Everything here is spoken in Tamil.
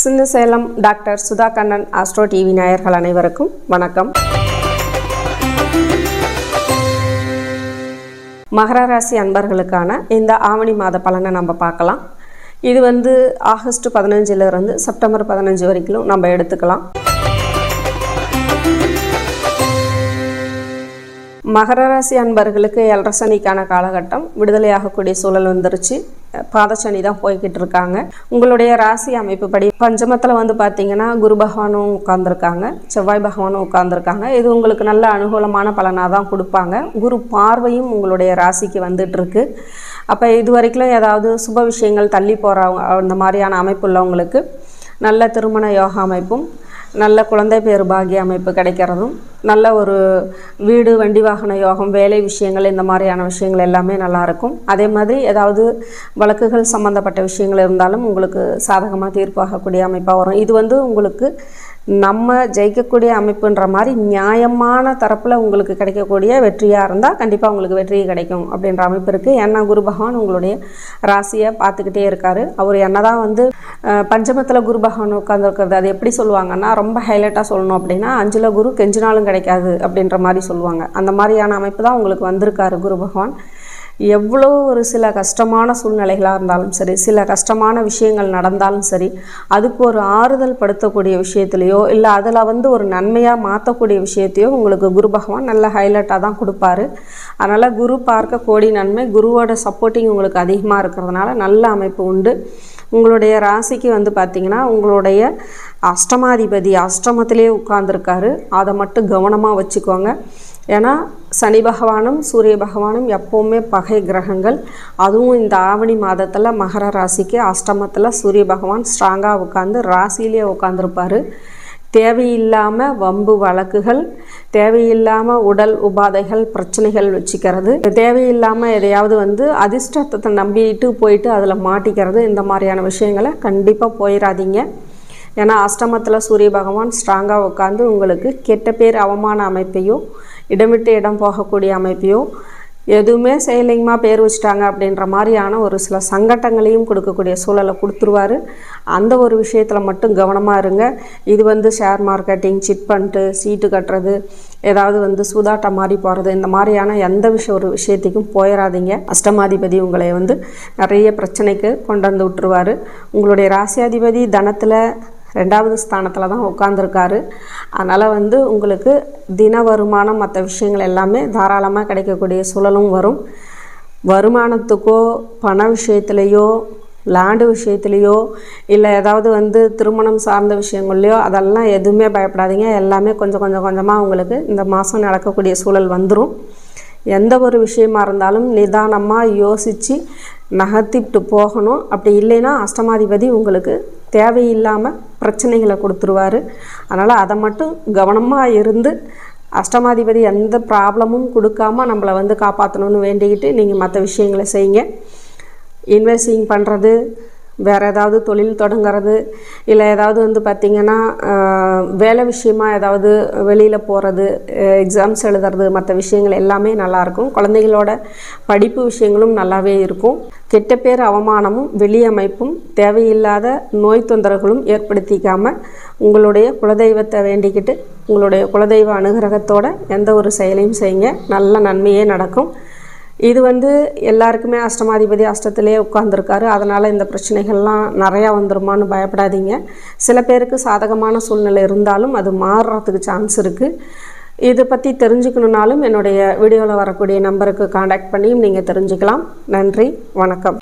Chinna Salem doctor Sudha Kannan Astro TV நாயர்கள் அனைவருக்கும் வணக்கம். மகர ராசி அன்பர்களுக்கான இந்த ஆவணி மாத பலனை நம்ம பார்க்கலாம். இது வந்து ஆகஸ்ட் பதினஞ்சிலிருந்து செப்டம்பர் பதினஞ்சு வரைக்கும் நம்ம எடுத்துக்கலாம். மகர ராசி அன்பர்களுக்கு எல்ரசனிக்கான காலகட்டம் விடுதலையாகக்கூடிய சூழல் வந்துருச்சு. பாதச்சனி தான் போய்கிட்டு இருக்காங்க. உங்களுடைய ராசி அமைப்பு படி பஞ்சமத்தில் வந்து பார்த்தீங்கன்னா குரு பகவானும் உட்கார்ந்துருக்காங்க. செவ்வாய் பகவானும் உட்கார்ந்துருக்காங்க. இது உங்களுக்கு நல்ல அனுகூலமான பலனாக தான் கொடுப்பாங்க. குரு பார்வையும் உங்களுடைய ராசிக்கு வந்துட்டுருக்கு. அப்போ இது வரைக்கும் ஏதாவது சுப விஷயங்கள் தள்ளி போகிறவங்க அந்த மாதிரியான அமைப்பு உள்ளவங்களுக்கு நல்ல திருமண யோகா அமைப்பும் நல்ல குழந்தை பேர் பாகிய அமைப்பு கிடைக்கிறதும் நல்ல ஒரு வீடு வண்டி வாகன யோகம் வேலை விஷயங்கள் இந்த மாதிரியான விஷயங்கள் எல்லாமே நல்லாயிருக்கும் அதே மாதிரி ஏதாவது வழக்குகள் சம்மந்தப்பட்ட விஷயங்கள் இருந்தாலும் உங்களுக்கு சாதகமாக தீர்ப்பாகக்கூடிய அமைப்பாக வரும். இது வந்து உங்களுக்கு நம்ம ஜெயிக்கக்கூடிய அமைப்புன்ற மாதிரி நியாயமான தரப்பில் உங்களுக்கு கிடைக்கக்கூடிய வெற்றியாக இருந்தால் கண்டிப்பாக உங்களுக்கு வெற்றி கிடைக்கும் அப்படின்ற அமைப்பு இருக்குது ஏன்னா குரு பகவான் உங்களுடைய ராசியை பார்த்துக்கிட்டே இருக்கார். அவர் என்ன தான் வந்து பஞ்சமத்தில் குரு பகவான் உட்காந்துருக்கிறது அது எப்படி சொல்லுவாங்கன்னா ரொம்ப ஹைலைட்டாக சொல்லணும் அப்படின்னா அஞ்சில் குரு கெஞ்சினாலும் கிடைக்காது அப்படின்ற மாதிரி சொல்லுவாங்க. அந்த மாதிரியான அமைப்பு தான் உங்களுக்கு வந்திருக்காரு குரு பகவான். எவ்வளோ ஒரு சில கஷ்டமான சூழ்நிலைகளாக இருந்தாலும் சரி சில கஷ்டமான விஷயங்கள் நடந்தாலும் சரி அதுக்கு ஒரு ஆறுதல் படுத்தக்கூடிய விஷயத்துலையோ இல்லை அதில் வந்து ஒரு நன்மையாக மாற்றக்கூடிய விஷயத்தையோ உங்களுக்கு குரு பகவான் நல்ல ஹைலைட்டாக தான் கொடுப்பாரு. அதனால் குரு பார்க்க கோடி நன்மை குருவோட சப்போர்ட்டிங் உங்களுக்கு அதிகமாக இருக்கிறதுனால நல்ல அமைப்பு உண்டு. உங்களுடைய ராசிக்கு வந்து பார்த்திங்கன்னா உங்களுடைய அஷ்டமாதிபதி அஷ்டமத்திலே உட்கார்ந்துருக்காரு. அதை மட்டும் கவனமாக வச்சுக்கோங்க. ஏன்னா சனி பகவானும் சூரிய பகவானும் எப்போவுமே பகை கிரகங்கள். அதுவும் இந்த ஆவணி மாதத்தில் மகர ராசிக்கு அஷ்டமத்தில் சூரிய பகவான் ஸ்ட்ராங்காக உட்காந்து ராசியிலே உட்காந்துருப்பார் தேவையில்லாமல் வம்பு வழக்குகள் தேவையில்லாமல் உடல் உபாதைகள் பிரச்சனைகள் வச்சுக்கிறது. தேவையில்லாமல் எதையாவது வந்து அதிர்ஷ்டத்தை நம்பிட்டு போயிட்டு அதில் மாட்டிக்கிறது இந்த மாதிரியான விஷயங்களை கண்டிப்பாக போயிடாதீங்க ஏன்னா அஷ்டமத்தில் சூரிய பகவான் ஸ்ட்ராங்காக உட்காந்து உங்களுக்கு கெட்ட பேர் அவமான அமைப்பையும் இடம் விட்டு இடம் போகக்கூடிய அமைப்பையும் எதுவுமே செய்யலைங்கம்மா பேர் வச்சிட்டாங்க அப்படின்ற மாதிரியான ஒரு சில சங்கட்டங்களையும் கொடுக்கக்கூடிய சூழலை கொடுத்துருவாரு. அந்த ஒரு விஷயத்தில் மட்டும் கவனமாக இருங்க. இது வந்து ஷேர் மார்க்கெட்டிங் சிட் பண்ணிட்டு சீட்டு கட்டுறது ஏதாவது வந்து சூதாட்டம் மாதிரி போகிறது இந்த மாதிரியான எந்த விஷயம் ஒரு விஷயத்துக்கும் போயிடாதீங்க அஷ்டமாதிபதி உங்களை வந்து நிறைய பிரச்சனைக்கு கொண்டு வந்து விட்டுருவார். உங்களுடைய ராசியாதிபதி தனத்தில் ரெண்டாவது ஸ்தானத்தில் தான் உட்காந்துருக்காரு அதனால் வந்து உங்களுக்கு தின வருமானம் மற்ற விஷயங்கள் எல்லாமே தாராளமாக கிடைக்கக்கூடிய சூழலும் வரும். வருமானத்துக்கோ பண விஷயத்துலேயோ லேண்டு விஷயத்துலேயோ இல்லை ஏதாவது வந்து திருமணம் சார்ந்த விஷயங்கள்லையோ அதெல்லாம் எதுவுமே பயப்படாதீங்க. எல்லாமே கொஞ்சம் கொஞ்சம் கொஞ்சமாக உங்களுக்கு இந்த மாதம் நடக்கக்கூடிய சூழல் வந்துடும் எந்த ஒரு விஷயமா இருந்தாலும் நிதானமாக யோசித்து நகர்த்திட்டு போகணும். அப்படி இல்லைன்னா அஷ்டமாதிபதி உங்களுக்கு தேவையில்லாமல் பிரச்சனைகளை கொடுத்துருவாரு. அதனால் அதை மட்டும் கவனமாக இருந்து அஷ்டமாதிபதி எந்த ப்ராப்ளமும் கொடுக்காம நம்மளை வந்து காப்பாற்றணும்னு வேண்டிக்கிட்டு நீங்கள் மற்ற விஷயங்களை செய்யுங்க. இன்வெஸ்டிங் பண்ணுறது வேறு ஏதாவது தொழில் தொடங்குறது இல்லை ஏதாவது வந்து பார்த்திங்கன்னா வேலை விஷயமா ஏதாவது வெளியில் போகிறது எக்ஸாம்ஸ் எழுதுறது மற்ற விஷயங்கள் எல்லாமே நல்லாயிருக்கும் குழந்தைகளோட படிப்பு விஷயங்களும் நல்லாவே இருக்கும். கெட்ட பேர் அவமானமும் வெளியமைப்பும் தேவையில்லாத நோய் தொந்தரவுகளும் ஏற்படுத்திக்காமல் உங்களுடைய குலதெய்வத்தை வேண்டிக்கிட்டு உங்களுடைய குலதெய்வ அனுகிரகத்தோட எந்த ஒரு செயலையும் செய்யுங்க. நல்ல நன்மையே நடக்கும். இது வந்து எல்லாருக்குமே அஷ்டமாதிபதி அஷ்டத்திலே உட்காந்துருக்காரு அதனால் இந்த பிரச்சனைகள்லாம் நிறையா வந்துருமான்னு பயப்படாதீங்க. சில பேருக்கு சாதகமான சூழ்நிலை இருந்தாலும் அது மாறுறதுக்கு சான்ஸ் இருக்குது இதை பற்றி தெரிஞ்சுக்கணுன்னாலும் என்னுடைய வீடியோவில் வரக்கூடிய நம்பருக்கு காண்டாக்ட் பண்ணியும் நீங்கள் தெரிஞ்சுக்கலாம். நன்றி வணக்கம்.